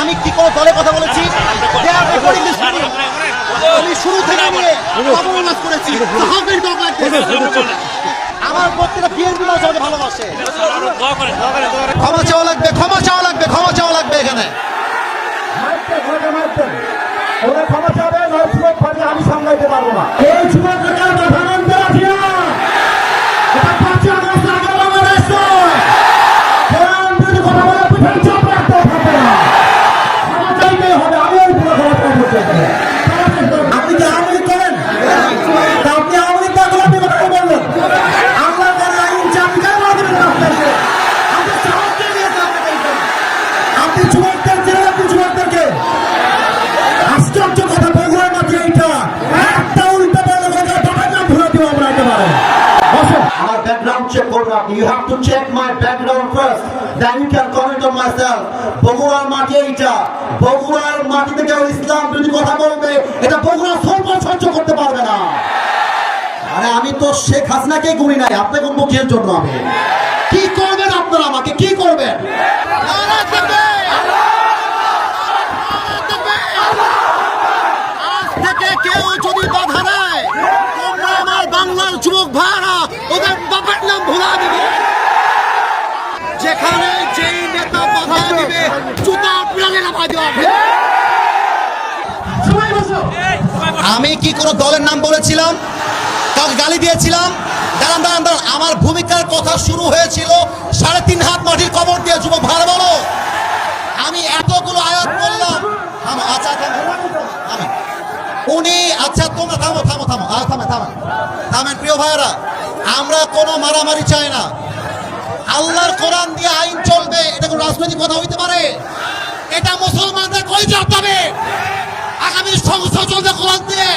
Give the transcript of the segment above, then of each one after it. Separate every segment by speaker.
Speaker 1: আমি কি কোনো দলে কথা বলেছি? Video. আমি শুরু থেকে নিয়ে অবমাননা করেছি। like this? আমার প্রত্যেকটা বিএনপি মানুষ ভালোবাসে। ক্ষমা চাওয়া লাগবে, ক্ষমা চাওয়া লাগবে, ক্ষমা চাওয়া লাগবে এখানে।
Speaker 2: ক্ষমা চাবে আমি সামলাইতে পারব না।
Speaker 3: To check my background first then you can comment on my self বগুড়ার মাটি এইটা। বগুড়ার মাটিতে কেউ ইসলাম যদি কথা বলবে, এটা বগুড়া সর্ব সহ্য করতে পারবে না। আরে আমি তো শেখ হাসিনাকে গুনি নাই আপনি কোন মুখের জন্য আমি? কি করবেন আপনারা আমাকে? কি করবেন
Speaker 1: আজ থেকে কেউ যদি বাধা দেয় তোমরা আমার বাংলার যুবক ভাইরা ওদের বাবার নাম ভুলা দিবে যেখানে যেই নেতা বাধা দিবে জুতা প্রাণে নামা দেওয়া হবে। আমি কি কোনো দলের নাম বলেছিলাম? কাউকে গালি দিয়েছিলাম? দাঁড়ান দাঁড়ান দাঁড়ান। আমার ভূমিকার কথা শুরু হয়েছিল সাড়ে তিন হাত মাটির কবর দিয়ে। যুবক ভালো বলো। আমি এতগুলো আয়াত বললাম। আচ্ছা থামো। উনি আচ্ছা তোমরা থামো থামো থামো। আর থামে থামে। থামেন, প্রিয় ভাইয়েরা। আমরা কোনো মারামারি চাই না। আল্লাহর কোরআন দিয়ে আইন চলবে। এটা কোনো রাজনৈতিক কথা হইতে পারে? এটা মুসলমানদের কই চাপ পাবে আগামী সংসদ চলবে কোরআন দিয়ে।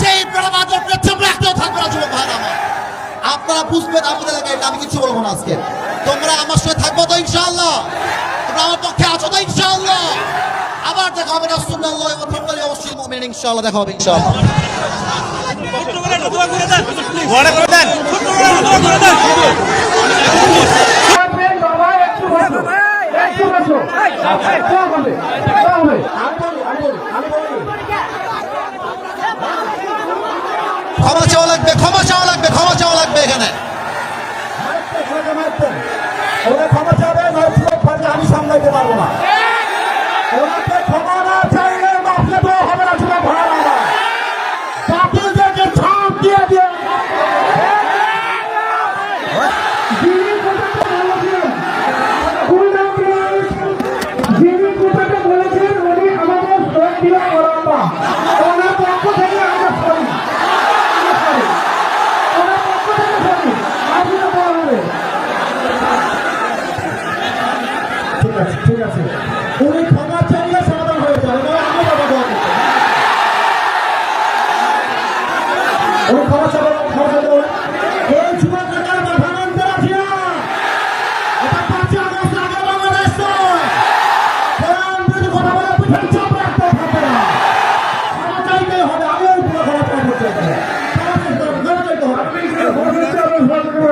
Speaker 1: যেই বেড়াবাজার পেছন রাখতেও থাকবে না যুবক ভাইরা আমার। আপনারা বুঝবেন আপনাদের এলাকায় আমি কিছু বলব না আজকে। তোমরা আমার সাথে থাকব তো ইনশাআল্লাহ? তোমরা আমার পক্ষে আছো তো ইনশাআল্লাহ? আবার দেখা হবে রাসূলুল্লাহ ওয়া থাকলে অবশ্যই মুমিন ইনশাআল্লাহ দেখা হবে, ইনশাআল্লাহ।
Speaker 2: থাকবেন বাবা একটু বসো একটু বসো হবে হবে আমি বলি আমি বলি আমি বলি
Speaker 1: ক্ষমা চাওয়া লাগবে ক্ষমা চাওয়া লাগবে ক্ষমা চাওয়া লাগবে এখানে।
Speaker 2: ক্ষমা চাওয়া আমি সামলাইতে পারব না ওনাকে ক্ষমা না চাইলে মাফলে তো হবে না যুবক ভাইরা বাতিলদেরকে ছাপ দিয়ে দিয়ে যিনি কথাটা বলেছেন, যিনি কথাটা বলেছেন উনি আমাদের শ্রদ্ধেয় ওরাপা ওনার পক্ষ থেকে আমরা সরি আমরা সরি ওনার পক্ষ থেকে সরি আপনি বলা হবে ঠিক আছে ঠিক আছে উনি ক্ষমা চাইলে সমাধান হয়ে যাবে এবার আমি কথা দোয়া করতে উনি ক্ষমা চাইলে ক্ষমা চাইতে বলে এই যুবক নেতার কথা মানতে রাখি না এটা পাঁচই আগস্ট আগে বাংলাদেশ নয় কোরআন যদি কথা বলে পিঠের চাপ রাখতে থাকবে না ক্ষমা চাইতে হবে আমি ওই পুরো ক্ষমা চাইতে চাই ক্ষমা চাইতে হবে ক্ষমা চাইতে হবে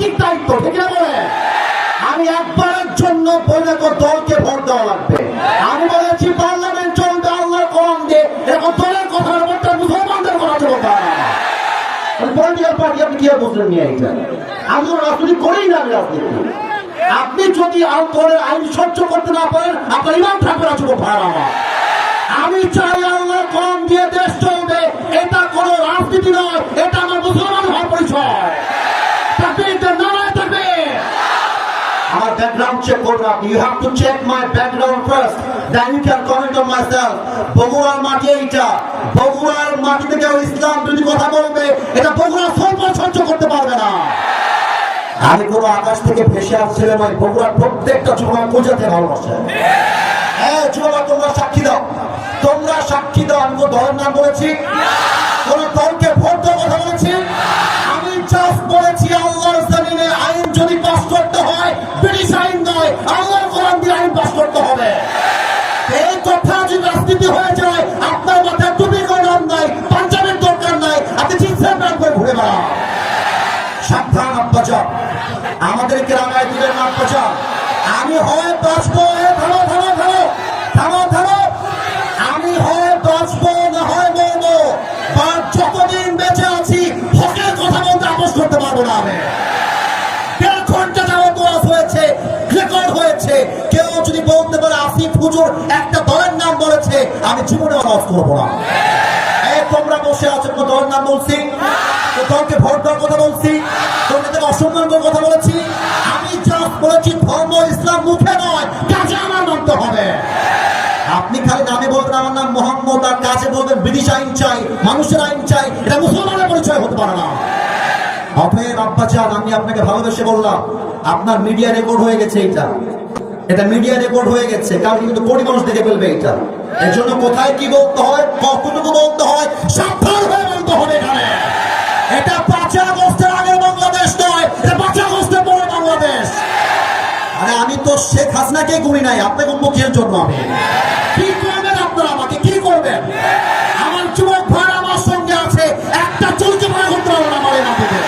Speaker 2: নৈতিক দায়িত্ব, ঠিক না বলে? আমি একবারের জন্য
Speaker 1: বৈরাগ দলকে ভোট দেওয়া লাগবে। আমি বলেছি, পার্লামেন্ট চলবে আল্লাহর কোরআন দিয়ে এরকম দলের কথা বলতে মুসলমানদের কথা চলবে আপনি কি বুঝলেন আমি রাজনীতি যদি আইন সহ্য করতে না পারেন, আপনার আমি চাই you have to check my background first then you can comment on my self বগুড়ার মাটি এইটা। বগুড়ার মাটিতে কেউ ইসলাম যদি কথা বলবে, এটা বগুড়া সরকার সহ্য করতে পারবে না। আমি কোনো আকাশ থেকে ভেসে আসছিলাম নয় বগুড়ার প্রত্যেকটা যুবক পূজাতে ভালোবাসে। হ্যাঁ যুবক তোমরা সাক্ষী দাও। তোমরা সাক্ষী দাও। আমি কোনো দলের নাম বলেছি। কোন হয়ে যায়, আপনার মাথায় টুপি করে নাম নাই, পাঞ্জাবের দরকার নাই, আপনি জিন্সের প্যান্ট করে ঘুরে বেড়ান। সাবধান আব্বাচা আমাদেরকে রামায় দিলেন আব্বাচা আমি হয় বাঁচবো থামো থামো থামো থামো থামো। আমি হয় বাঁচবো, না হয় মরবো। বা যতদিন বেঁচে আছি, হকের কথা বলতে আপোষ করতে পারব না আমি। দেড় ঘণ্টা যাবত হয়েছে রেকর্ড হয়েছে। বলতে পারে আসিফ হুজুর, একটা দলের নাম বলেছে, আমি জীবনে ওয়াজ করব না। তোমরা বসে আছো কোনো দলের নাম বলছি। দলকে ভোট দেওয়ার কথা বলছি। তাকে অসম্মান করার কথা বলেছি। আমি জাস্ট বলেছি, ধর্ম ইসলাম মুখে নয়, কাজে আমার মানতে হবে। আপনি খালি নামে বলবেন, আমার নাম মোহাম্মদ, আর কাজে বলবেন, ব্রিটিশ আইন চাই, মানুষের আইন চাই, এটা মুসলমানের পরিচয় হতে পারে না। অতএব আব্বা চান আমি আপনাকে ভালোবেসে বললাম, আপনার মিডিয়া রেকর্ড হয়ে গেছে এটা এটা মিডিয়া রেকর্ড হয়ে গেছে। কারণ কিন্তু কোটি মানুষ দেখে ফেলবে এটা। এর জন্য কোথায় কি বলতে হয় কতটুকু বলতে হয়, সাবধান হয়ে বলতে হবে এখানে। এটা পাঁচা আগস্টের আগের বাংলাদেশ নয়, এটা পাঁচা আগস্টের পরে বাংলাদেশ। আরে আমি তো শেখ হাসিনাকে গুনি নাই, আপনাকে মুখের জন্য আমি? কি করবেন আপনারা আমাকে কি করবেন আমার যুবক ভাই আমার সঙ্গে আছে একটা চলতে পারে করতে পারব না আমার এই মাটিতে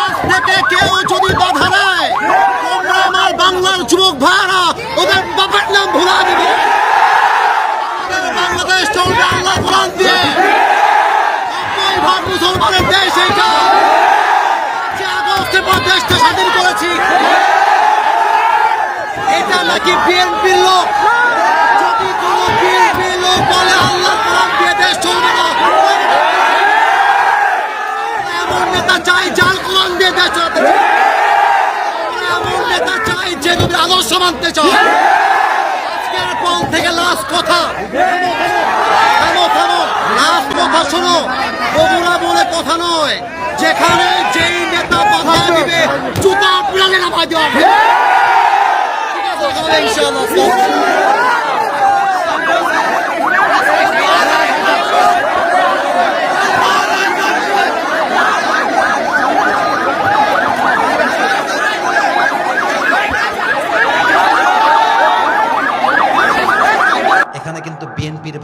Speaker 4: আজ থেকে কেউ যদি বাধা দেয়, তোমরা আমার বাংলার যুবক ভাইরা ওদের বাপের নাম ভুলা দিবে। বাংলাদেশ চলবে আল্লাহ এটা নাকি বিএনপির লোক? যদি কোনো বিএনপির লোক বলে, আল্লাহ কোরআন দিয়ে দেশ চলবে না এমন নেতা চাই যার কোরআন দিয়ে দেশ এমন নেতা চাই যে যদি আদর্শ মানতে চায়। আজকের পর থেকে লাস্ট কথা। থামো থামো লাস্ট কথা শোনো। বগুড়া বলে কথা নয়, যেখানে যেই নেতা বাধা দিবে, জুতা পিড়ালে নামা দেওয়া ঠিক আছে
Speaker 5: এখানে কিন্তু বিএনপির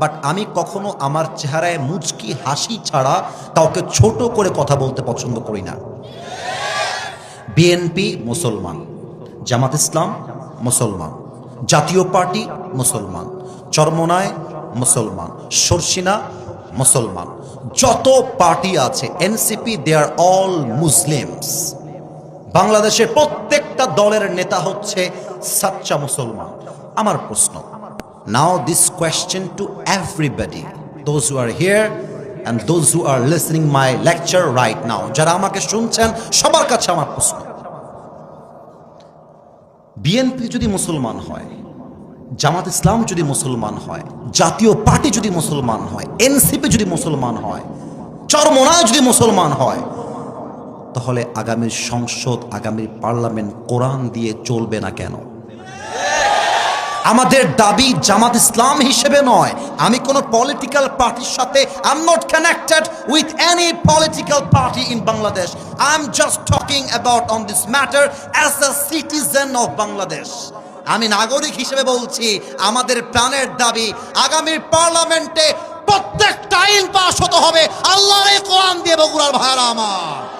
Speaker 5: বাট আমি কখনো আমার চেহারায় মুচকি হাসি ছাড়া কাউকে ছোট করে কথা বলতে পছন্দ করি না। বিএনপি মুসলমান, জামাত ইসলাম মুসলমান, জাতীয় পার্টি মুসলমান, চরমনায় মুসলমান, সরসিনা মুসলমান, যত পার্টি আছে NCP they are all Muslims বাংলাদেশের প্রত্যেকটা দলের নেতা হচ্ছে সাচ্চা মুসলমান। আমার প্রশ্ন now this question to everybody those who are here and those who are listening my lecture right now যারা আমাকে শুনছেন, সবার কাছে আমার প্রশ্ন।
Speaker 1: বিএনপি যদি মুসলমান হয়, জামাত ইসলাম যদি মুসলমান হয়, জাতীয় পার্টি যদি মুসলমান হয় এনসিপি যদি মুসলমান হয় চরমোনায় যদি মুসলমান হয়, তাহলে আগামীর সংসদ, আগামীর পার্লামেন্ট কোরআন দিয়ে চলবে না কেন? আমাদের দাবি জামাত ইসলাম হিসেবে নয়। আমি কোনো পলিটিক্যাল পার্টির সাথে I am not connected with any political party in Bangladesh I am just talking about on this matter as a citizen of Bangladesh আমি নাগরিক হিসেবে বলছি, আমাদের প্রাণের দাবি আগামীর পার্লামেন্টে প্রত্যেকটা আইন পাশ হতে হবে। আল্লাহর কোরআন দিয়ে বগুড়ার ভাইরা আমার।